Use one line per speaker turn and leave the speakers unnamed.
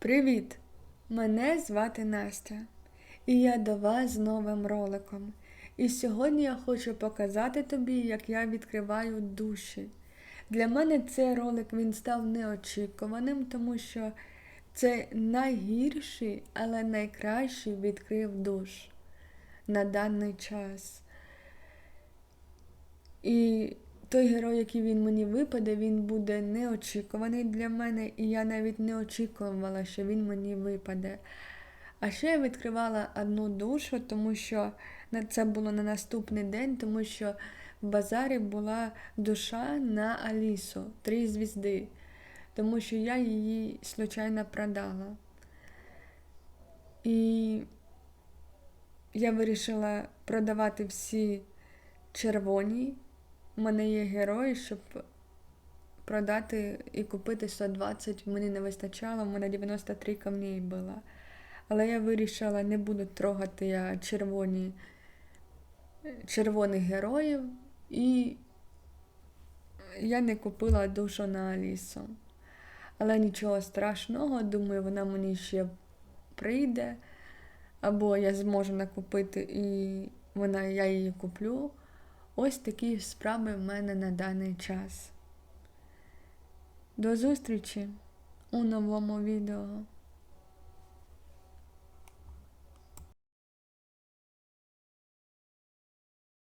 Привіт! Мене звати Настя, і я до вас з новим роликом. І сьогодні я хочу показати тобі, як я відкриваю душі. Для мене цей ролик він став неочікуваним, тому що це найгірший, але найкращий відкрив душ на даний час. І той герой, який він мені випаде, він буде неочікуваний для мене, і я навіть не очікувала, що він мені випаде. А ще я відкривала одну душу, тому що це було на наступний день, тому що в базарі була душа на Алісу, три звізди, тому що я її случайно продала. І я вирішила продавати всі червоні. У мене є герої, щоб продати і купити 120, мені не вистачало, в мене 93 камней було. Але я вирішила, не буду трогати я червоні, червоних героїв, і я не купила душу на Алісу. Але нічого страшного, думаю, вона мені ще прийде, або я зможу накупити і вона, я її куплю. Ось такі справи в мене на даний час. До зустрічі у новому відео.